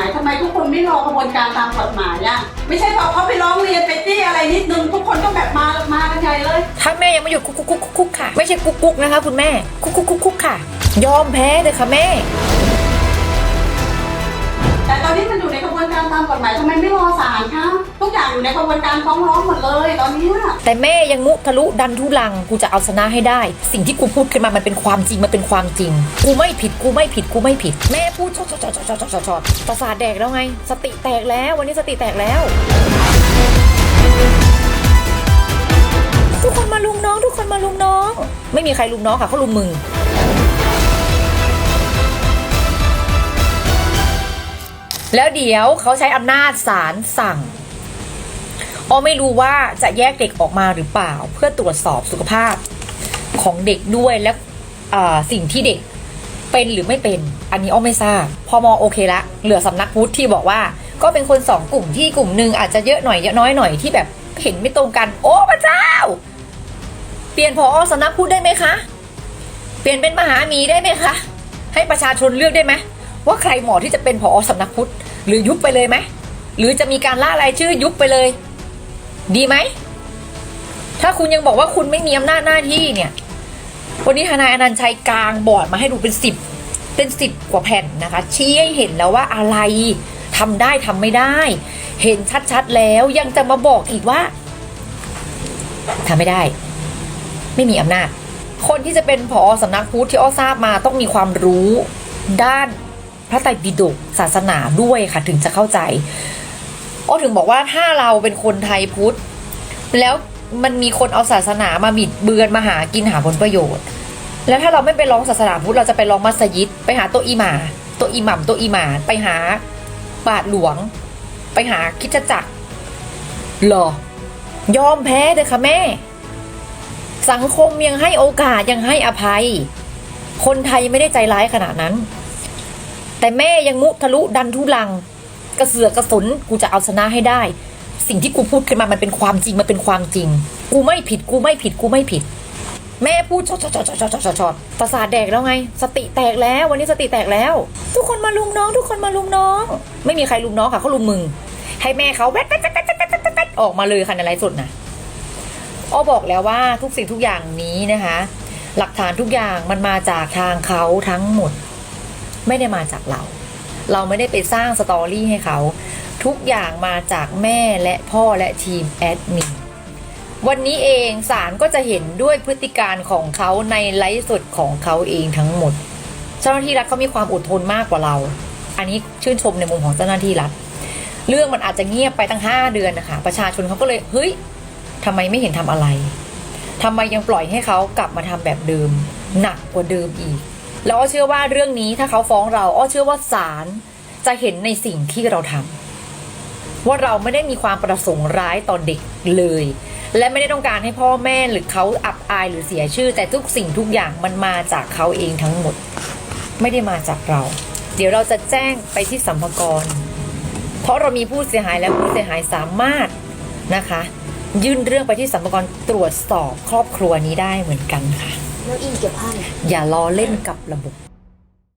ายทำไมทุกคนไม่รอกระบวนการตามกฎหมายอะไม่ใช่พอเขาไปร้องเรียนไปจี้อะไรนิดนึงทุกคนก็แบบมามากันใหญ่เลย ถ้าแม่ยังไม่หยุดคุกคุกคุกคุกคุกค่ะ ไม่ใช่กุกกุกนะคะ คุณแม่คุกคุกคุกคุกค่ะ ยอมแพ้เลยค่ะแม่ แต่ตอนนี้มันอยู่ในกระบวนการตามกฎหมายทำไมไม่รอศาลคะทุก อยู่ในกระบวนการฟ้องร้องหมดเลยตอนนี้แต่แม่ยังมุทะลุดันทุลังกูจะเอาชนะให้ได้ สิ่งที่กูพูดขึ้นมามันเป็นความจริงมันเป็นความจริง กูไม่ผิดกูไม่ผิดกูไม่ผิด แม่พูดชดชดชดชดชดชดชดประสาทแดกแล้วไง สติแตกแล้ว วันนี้สติแตกแล้ว ทุกคนมาลุงน้อง ทุกคนมาลุงน้อง ไม่มีใครลุงน้องค่ะเขาลุงมึงแล้วเดี๋ยวเขาใช้อำนาจศาลสั่ง อ้อไม่รู้ว่าจะแยกเด็กออกมาหรือเปล่า เพื่อตรวจสอบสุขภาพของเด็กด้วยและสิ่งที่เด็กเป็นหรือไม่เป็น อันนี้อ้อไม่ทราบ พอมอโอเคละ เหลือสำนักพุทธที่บอกว่า ก็เป็นคนสองกลุ่มที่กลุ่มหนึ่งอาจจะเยอะหน่อยเยอะน้อยหน่อยที่แบบเห็นไม่ตรงกัน โอ้พระเจ้า เปลี่ยนพอสำนักพุทธได้ไหมคะ เปลี่ยนเป็นมหามีได้ไหมคะ ให้ประชาชนเลือกได้ไหมว่าใครเหมาะที่จะเป็นผอสำนักพุทธหรือยุบไปเลยไหมหรือจะมีการล่ารายชื่อยุบไปเลย ดีไหม ถ้าคุณยังบอกว่าคุณไม่มีอำนาจหน้าที่เนี่ย วันนี้ทนายอนันต์ชัยกลางบอร์ดมาให้ดูเป็นสิบเป็นสิบกว่าแผ่นนะคะ ชี้ให้เห็นแล้วว่าอะไรทำได้ทำไม่ได้ เห็นชัดๆแล้วยังจะมาบอกอีกว่าทำไม่ได้ ไม่มีอำนาจ คนที่จะเป็นผอสำนักพุทธที่อ้อทราบมาต้องมีความรู้ด้านพระไตรปิฎกศาสนาด้วยค่ะถึงจะเข้าใจ อ้ถึงบอกว่าถ้าเราเป็นคนไทยพุทธ แล้วมันมีคนเอาศาสนามาบิดเบือนมาหากินหาผลประโยชน์ แล้วถ้าเราไม่ไปร้องศาสนาพุทธเราจะไปร้องมัสยิด ไปหาตัวอิหมาตัวอิหมัมตัวอิหมาไปหาบาทหลวง ไปหาคิดจักรหรอยอมแพ้เลยค่ะแม่ สังคมยังให้โอกาสยังให้อภัย คนไทยไม่ได้ใจร้ายขนาดนั้น แต่แม่ยังมุทะลุดันทุลัง กระเสือกกระสนกูจะเอาชนะให้ได้ สิ่งที่กูพูดขึ้นมามันเป็นความจริงมันเป็นความจริง กูไม่ผิดกูไม่ผิดกูไม่ผิด แม่พูดชอดชอดชอดชอดชอดชอดชอดประสาทแดกแล้วไง สติแตกแล้ว วันนี้สติแตกแล้ว ทุกคนมาลุมน้อง ทุกคนมาลุมน้อง ไม่มีใครลุมน้องค่ะเขาลุมมึง ให้แม่เขาแวดแวดแวดแวดแวดแวดแวดออกมาเลยค่ะในไลฟ์สดนะอ้อบอกแล้วว่าทุกสิ่งทุกอย่างนี้นะคะ หลักฐานทุกอย่างมันมาจากทางเขาทั้งหมด ไม่ได้มาจากเรา เราไม่ได้ไปสร้างสตอรี่ให้เขา ทุกอย่างมาจากแม่และพ่อและทีมแอดมินวันนี้เองศาลก็จะเห็นด้วยพฤติการของเขาในไลฟ์สดของเขาเองทั้งหมด เจ้าหน้าที่รัฐเขามีความอดทนมากกว่าเรา อันนี้ชื่นชมในมุมของเจ้าหน้าที่รัฐ เรื่องมันอาจจะเงียบไปตั้ง 5 เดือนนะคะ ประชาชนเขาก็เลยเฮ้ยทำไมไม่เห็นทำอะไรทำไมยังปล่อยให้เขากลับมาทำแบบเดิม หนักกว่าเดิมอีก แล้วอ้อเชื่อว่าเรื่องนี้ถ้าเขาฟ้องเราอ้อเชื่อว่าศาลจะเห็นในสิ่งที่เราทำว่าเราไม่ได้มีความประสงค์ร้ายต่อเด็กเลย และไม่ได้ต้องการให้พ่อแม่หรือเขาอับอายหรือเสียชื่อ แต่ทุกสิ่งทุกอย่างมันมาจากเขาเองทั้งหมด ไม่ได้มาจากเรา เดี๋ยวเราจะแจ้งไปที่สัมภากรเพราะเรามีผู้เสียหายและผู้เสียหายสามารถนะคะ ยื่นเรื่องไปที่สัมภากรตรวจสอบครอบครัวนี้ได้เหมือนกันค่ะ แล้วอินเกี่ยวข้องอย่าล้อเล่นกับระบบ